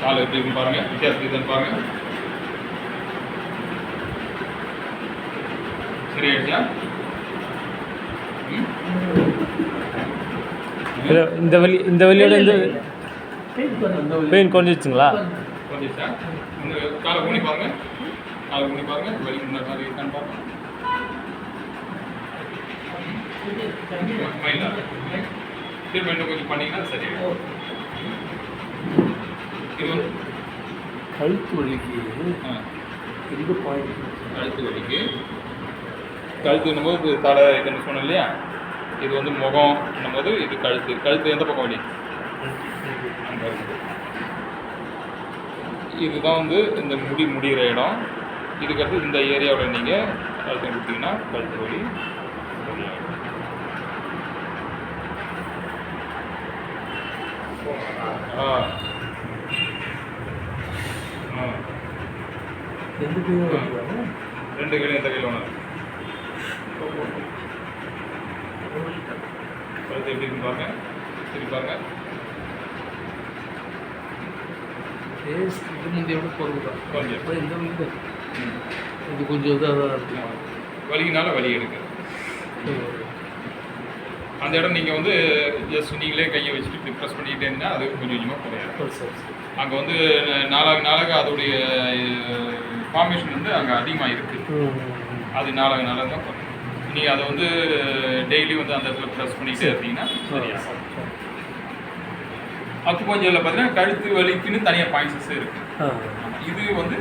கால் எப்படி இருக்குன்னு பாருங்க. வித்தியாசம் இதுன்னு பாருங்க. சரியாயிடுச்சா? ம்? இது இந்த வலி இந்த வலியோட இந்த பெயின் குறைஞ்சிச்சுங்களா வந்துச்சா இன்னும் காலை ஊனி பாருங்க. காலை ஊனி பாருங்க. வலி முன்ன மாதிரி இருக்கான்னு பாருங்க திரும்ப இன்னும் கொஞ்சம் பண்ணீங்கன்னா சரியாயிடும். இது கழுத்து வலிக்கு. எங்க பாயிண்ட் கழுத்து வலிக்கு. கழுத்துன்னும் போது இது தலை இதுன்னு சொன்னேன் இல்லையா? இது வந்து முகம் போது இது கழுத்து. கழுத்து எந்த பக்கம் வலி? அங்கே இருக்குது இதுதான் வந்து இந்த முடி முடிகிற இடம். இதுக்கடுத்து இந்த ஏரியாவில் நீங்கள் கழுத்து கொடுத்தீங்கன்னா கழுத்து வலி சரியாயிடும். ஆ ஆ. பேரும் வருவாங்க ரெண்டு கையிலும் எந்த கையில் ஒன்று கழுத்து எப்படி இருக்குன்னு பாருங்க. சரி பாருங்க. இது முந்தையோட பொருள் தான். கொஞ்சம் இந்த வந்து. இது கொஞ்சம் இதாக தான் இருக்கும் வலிக்குனால வலி எடுக்கு. அந்த இடம் நீங்கள் வந்து ஜஸ்ட் நீங்களே கையை வச்சுட்டு இப்படி ப்ரெஸ் பண்ணிக்கிட்டே இருந்தால் அது கொஞ்சம் கொஞ்சமாக குறையாது. அங்கே வந்து நாளாக நாளாக அதோடைய ஃபார்மேஷன் வந்து அங்கே அதிகமாக இருக்குது. அது நாளாக நாளாக தான் நீங்கள் அதை வந்து டெய்லி வந்து அந்த இடத்துல ப்ரெஸ் பண்ணிக்கிட்டே இருந்தீங்கன்னா சரியா சரி, சரி. அக்கு பஞ்சில் பார்த்தீங்கன்னா கழுத்து வலிக்குன்னு தனியாக பாயிண்ட்ஸஸ் இருக்குது ஆ. இது வந்து